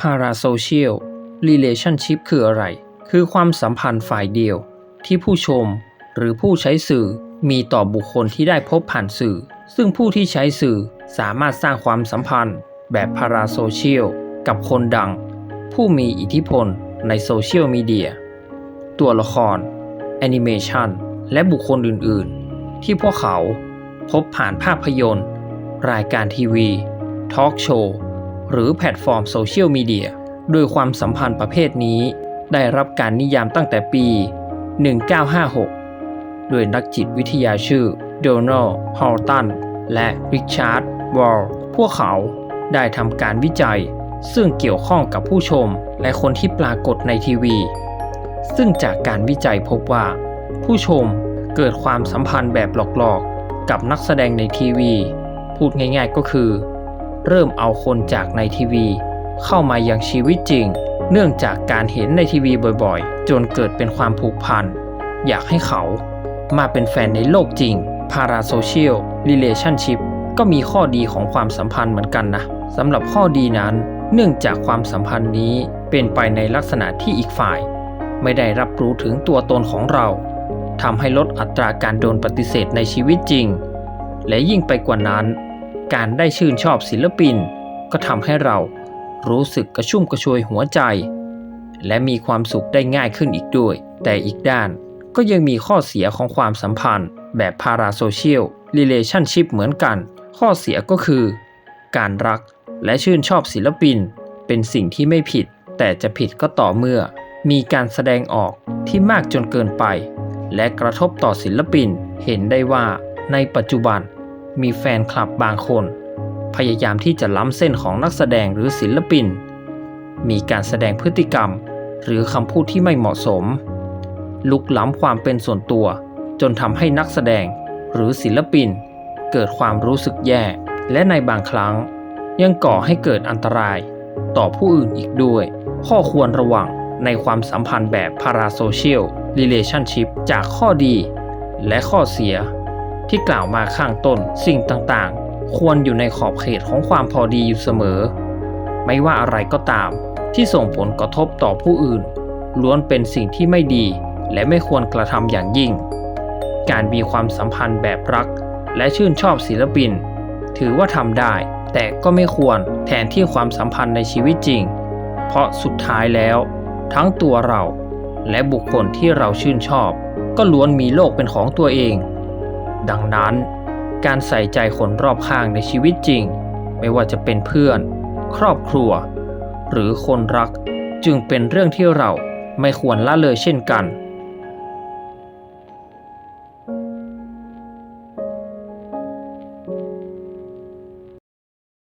Parasocial Relationship คืออะไร คือความสัมพันธ์ฝ่ายเดียว ที่ผู้ชมหรือผู้ใช้สื่อมีต่อบุคคลที่ได้พบผ่านสื่อ ซึ่งผู้ที่ใช้สื่อสามารถสร้างความสัมพันธ์แบบ Parasocial กับคนดัง ผู้มีอิทธิพลในโซเชียลมีเดีย ตัวละคร แอนิเมชันและบุคคลอื่น ๆ ที่พวกเขาพบผ่านภาพยนตร์ รายการทีวี ทอล์กโชว์ หรือแพลตฟอร์มโซเชียลมีเดียโดยความสัมพันธ์ประเภทนี้ ได้รับการนิยามตั้งแต่ปี 1956 โดยนักจิตวิทยาชื่อโดนัลด์ฮอลตัน และริชาร์ดวอลพวกเขาได้ทำการวิจัย ซึ่งเกี่ยวข้องกับผู้ชมและคนที่ปรากฏในทีวี ซึ่งจากการวิจัยพบว่า ผู้ชมเกิดความสัมพันธ์แบบหลอกๆ กับนักแสดงในทีวี พูดง่ายๆก็คือ เริ่มเอาคนจากในทีวี เข้ามายังชีวิตจริง เนื่องจากการเห็นในทีวีบ่อยๆ จนเกิดเป็นความผูกพัน อยากให้เขามาเป็นแฟนในโลกจริง Parasocial Relationship ก็มีข้อดีของความสัมพันธ์เหมือนกันนะสำหรับข้อดีนั้น เนื่องจากความสัมพันธ์นี้เป็นไปในลักษณะที่อีกฝ่าย ไม่ได้รับรู้ถึงตัวตนของเราทำให้ลดอัตราการโดนปฏิเสธในชีวิตจริง และยิ่งไปกว่านั้น การได้ชื่นชอบศิลปิน ก็ทำให้เรารู้สึกกระชุ่มกระชวยหัวใจ และมีความสุขได้ง่ายขึ้นอีกด้วย แต่อีกด้านก็ยังมีข้อเสียของความสัมพันธ์ แบบ parasocial relationship เหมือนกัน ข้อเสียก็คือ การรักและชื่นชอบศิลปิน เป็นสิ่งที่ไม่ผิด แต่จะผิดก็ต่อเมื่อ มีการแสดงออกที่มากจนเกินไป และกระทบต่อศิลปินเห็นได้ว่าในปัจจุบัน มีแฟนคลับบางคน พยายามที่จะล้ำเส้นของนักแสดงหรือศิลปิน มีการแสดงพฤติกรรม หรือคำพูดที่ไม่เหมาะสม ลุกล้ำความเป็นส่วนตัว จนทำให้นักแสดงหรือศิลปิน เกิดความรู้สึกแย่ และในบางครั้ง ยังก่อให้เกิดอันตราย ต่อผู้อื่นอีกด้วย ข้อควรระวังในความสัมพันธ์แบบ parasocial relationship จากข้อดี และข้อเสีย ที่กล่าวมาข้างต้นสิ่งต่างๆ ควรอยู่ในขอบเขตของความพอดีอยู่เสมอ ไม่ว่าอะไรก็ตามที่ส่งผลกระทบต่อผู้อื่น ล้วนเป็นสิ่งที่ไม่ดีและไม่ควรกระทำอย่างยิ่ง การมีความสัมพันธ์แบบรัก และชื่นชอบศิลปิน ถือว่าทำได้ แต่ก็ไม่ควรแทนที่ความสัมพันธ์ในชีวิตจริง เพราะสุดท้ายแล้ว ทั้งตัวเรา และบุคคลที่เราชื่นชอบ ก็ล้วนมีโลกเป็นของตัวเอง ดังนั้น การใส่ใจคนรอบข้างในชีวิตจริง ไม่ว่าจะเป็นเพื่อน ครอบครัว หรือคนรักจึงเป็นเรื่องที่เราไม่ควรละเลยเช่นกัน